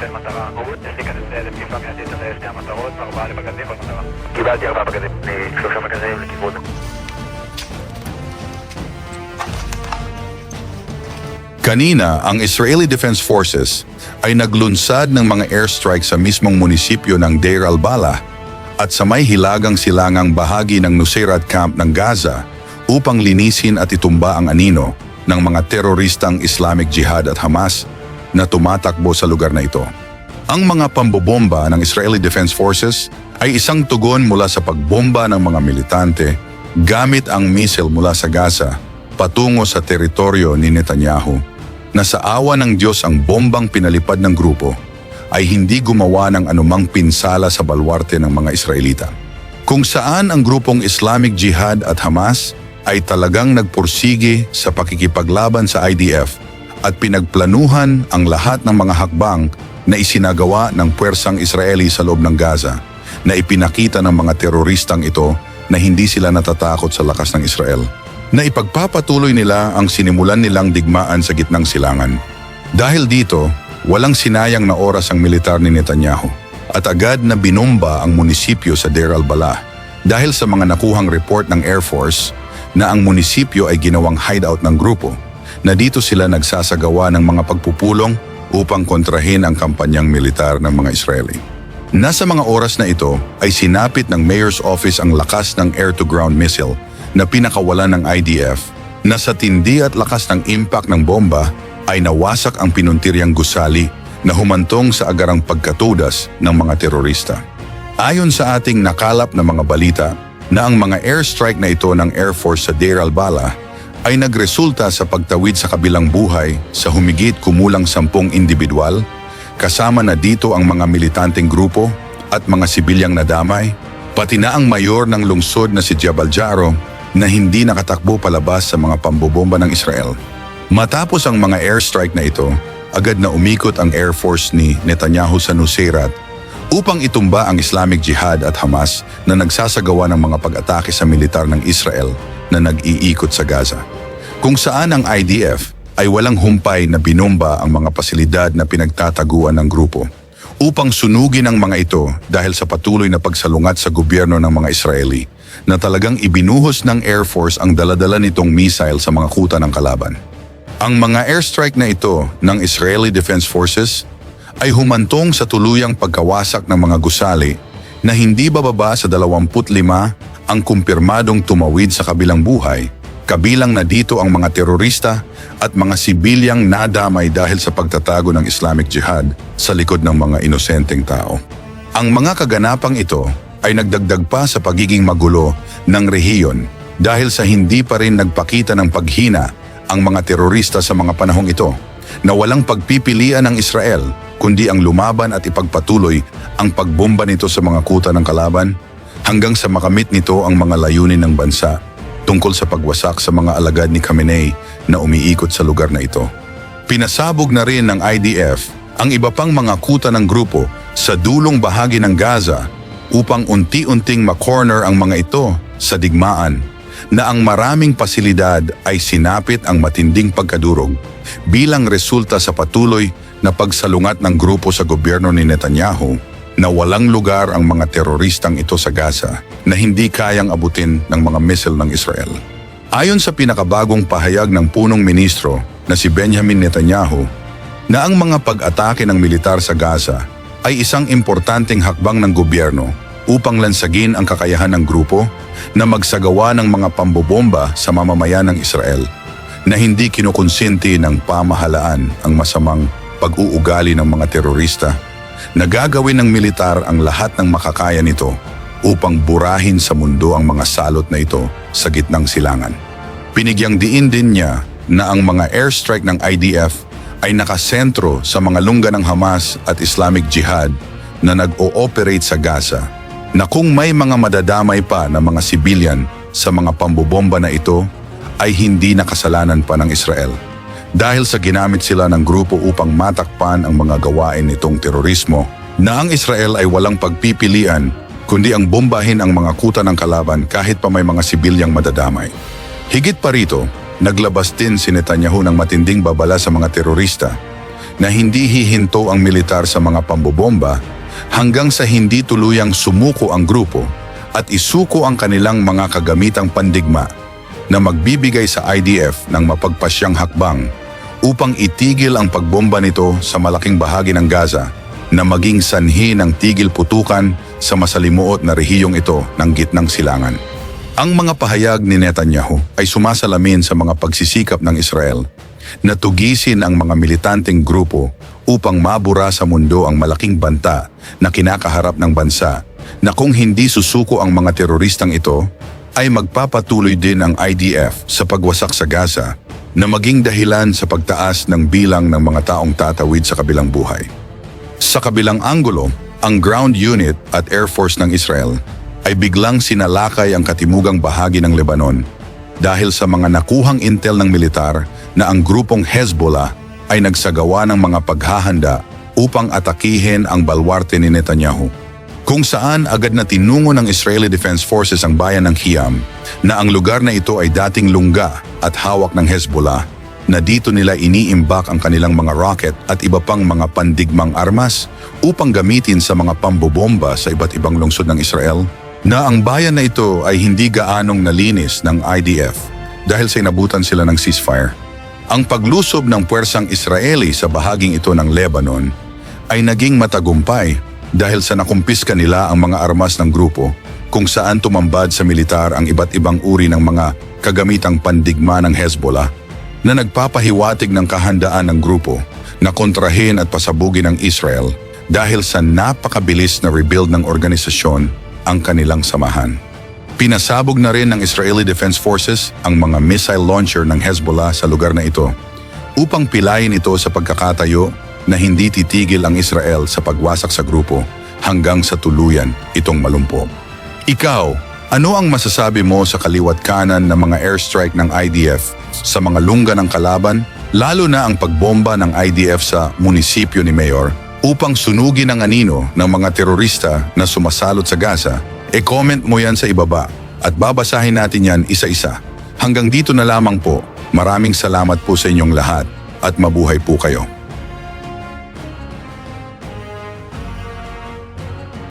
של מטרה. יש להיכנס לתקיפה מיידית על שתי המטרות וארבעה לפגזים כל מטרה. קיבלתי ארבעה פגזים, שלושה פגזים לכיוון. Kanina, ang Israeli Defense Forces ay naglunsad ng mga airstrike sa mismong munisipyo ng Deir al-Balah at sa may hilagang silangang bahagi ng Nusayrat Camp ng Gaza upang linisin at itumba ang anino ng mga teroristang Islamic Jihad at Hamas na tumatakbo sa lugar na ito. Ang mga pambobomba ng Israeli Defense Forces ay isang tugon mula sa pagbomba ng mga militante gamit ang missile mula sa Gaza patungo sa teritoryo ni Netanyahu na sa awa ng Diyos ang bombang pinalipad ng grupo ay hindi gumawa ng anumang pinsala sa balwarte ng mga Israelita. Kung saan ang grupong Islamic Jihad at Hamas ay talagang nagpursige sa pakikipaglaban sa IDF at pinagplanuhan ang lahat ng mga hakbang na isinagawa ng puwersang Israeli sa loob ng Gaza na ipinakita ng mga teroristang ito na hindi sila natatakot sa lakas ng Israel na ipagpapatuloy nila ang sinimulan nilang digmaan sa gitnang silangan. Dahil dito, walang sinayang na oras ang militar ni Netanyahu at agad na binomba ang munisipyo sa Deir al-Balah dahil sa mga nakuhang report ng Air Force na ang munisipyo ay ginawang hideout ng grupo na dito sila nagsasagawa ng mga pagpupulong upang kontrahin ang kampanyang militar ng mga Israeli. Nasa mga oras na ito ay sinapit ng Mayor's Office ang lakas ng air-to-ground missile na pinakawalan ng IDF na sa tindi at lakas ng impact ng bomba ay nawasak ang pinuntiryang gusali na humantong sa agarang pagkatudas ng mga terorista. Ayon sa ating nakalap na mga balita na ang mga airstrike na ito ng Air Force sa Deir al-Balah ay nagresulta sa pagtawid sa kabilang buhay sa humigit kumulang sampung individual kasama na dito ang mga militanteng grupo at mga sibilyang nadamay, pati na ang mayor ng lungsod na si Jabal Jaro na hindi nakatakbo palabas sa mga pambobomba ng Israel. Matapos ang mga airstrike na ito, agad na umikot ang Air Force ni Netanyahu sa Nusayrat upang itumba ang Islamic Jihad at Hamas na nagsasagawa ng mga pag-atake sa militar ng Israel na nag-iikot sa Gaza. Kung saan ang IDF ay walang humpay na binomba ang mga pasilidad na pinagtataguan ng grupo upang sunugin ang mga ito dahil sa patuloy na pagsalungat sa gobyerno ng mga Israeli na talagang ibinuhos ng Air Force ang daladala nitong missile sa mga kuta ng kalaban. Ang mga airstrike na ito ng Israeli Defense Forces ay humantong sa tuluyang pagkawasak ng mga gusali na hindi bababa sa 25 ang kumpirmadong tumawid sa kabilang buhay, kabilang na dito ang mga terorista at mga sibilyang nadamay dahil sa pagtatago ng Islamic Jihad sa likod ng mga inosenteng tao. Ang mga kaganapang ito ay nagdagdag pa sa pagiging magulo ng rehiyon dahil sa hindi pa rin nagpakita ng paghina ang mga terorista sa mga panahong ito na walang pagpipilian ng Israel kundi ang lumaban at ipagpatuloy ang pagbomba nito sa mga kuta ng kalaban hanggang sa makamit nito ang mga layunin ng bansa tungkol sa pagwasak sa mga alagad ni Khamenei na umiikot sa lugar na ito. Pinasabog na rin ng IDF ang iba pang mga kuta ng grupo sa dulong bahagi ng Gaza upang unti-unting makorner ang mga ito sa digmaan na ang maraming pasilidad ay sinapit ang matinding pagkadurog bilang resulta sa patuloy na pagsalungat ng grupo sa gobyerno ni Netanyahu na walang lugar ang mga teroristang ito sa Gaza na hindi kayang abutin ng mga missile ng Israel. Ayon sa pinakabagong pahayag ng punong ministro na si Benjamin Netanyahu, na ang mga pag-atake ng militar sa Gaza ay isang importanteng hakbang ng gobyerno upang lansagin ang kakayahan ng grupo na magsagawa ng mga pambobomba sa mamamayan ng Israel na hindi kinukonsinti ng pamahalaan ang masamang pag-uugali ng mga terorista na gagawin ng militar ang lahat ng makakaya nito upang burahin sa mundo ang mga salot na ito sa gitnang silangan. Pinigyang diin din niya na ang mga airstrike ng IDF ay nakasentro sa mga lungga ng Hamas at Islamic Jihad na nag-ooperate sa Gaza na kung may mga madadamay pa na mga sibilyan sa mga pambobomba na ito ay hindi nakasalanan pa ng Israel dahil sa ginamit sila ng grupo upang matakpan ang mga gawain nitong terorismo na ang Israel ay walang pagpipilian kundi ang bombahin ang mga kuta ng kalaban kahit pa may mga sibilyang madadamay. Higit pa rito, naglabas din si Netanyahu ng matinding babala sa mga terorista na hindi hihinto ang militar sa mga pambobomba hanggang sa hindi tuluyang sumuko ang grupo at isuko ang kanilang mga kagamitang pandigma na magbibigay sa IDF ng mapagpasyang hakbang upang itigil ang pagbomba nito sa malaking bahagi ng Gaza na maging sanhi ng tigil putukan sa masalimuot na rehiyong ito ng gitnang silangan. Ang mga pahayag ni Netanyahu ay sumasalamin sa mga pagsisikap ng Israel na tugisin ang mga militanteng grupo upang mabura sa mundo ang malaking banta na kinakaharap ng bansa na kung hindi susuko ang mga teroristang ito, ay magpapatuloy din ang IDF sa pagwasak sa Gaza na maging dahilan sa pagtaas ng bilang ng mga taong tatawid sa kabilang buhay. Sa kabilang anggulo, ang ground unit at Air Force ng Israel ay biglang sinalakay ang katimugang bahagi ng Lebanon dahil sa mga nakuhang intel ng militar na ang grupong Hezbollah ay nagsagawa ng mga paghahanda upang atakihin ang balwarte ni Netanyahu. Kung saan agad na tinungo ng Israeli Defense Forces ang bayan ng Hiyam na ang lugar na ito ay dating lungga at hawak ng Hezbollah na dito nila iniimbak ang kanilang mga rocket at iba pang mga pandigmang armas upang gamitin sa mga pambobomba sa iba't ibang lungsod ng Israel na ang bayan na ito ay hindi gaanong nalinis ng IDF dahil sa inabutan sila ng ceasefire. Ang paglusob ng puwersang Israeli sa bahaging ito ng Lebanon ay naging matagumpay dahil sa nakumpiska nila ang mga armas ng grupo kung saan tumambad sa militar ang iba't ibang uri ng mga kagamitang pandigma ng Hezbollah na nagpapahiwatig ng kahandaan ng grupo na kontrahin at pasabugin ng Israel dahil sa napakabilis na rebuild ng organisasyon ang kanilang samahan. Pinasabog na rin ng Israeli Defense Forces ang mga missile launcher ng Hezbollah sa lugar na ito upang pilayin ito sa pagkakatayo na hindi titigil ang Israel sa pagwasak sa grupo hanggang sa tuluyan itong malumpo. Ikaw, ano ang masasabi mo sa kaliwat kanan ng mga airstrike ng IDF sa mga lungga ng kalaban, lalo na ang pagbomba ng IDF sa munisipyo ni Mayor upang sunugin ang anino ng mga terorista na sumasalot sa Gaza? E-comment mo yan sa ibaba at babasahin natin yan isa-isa. Hanggang dito na lamang po. Maraming salamat po sa inyong lahat at mabuhay po kayo.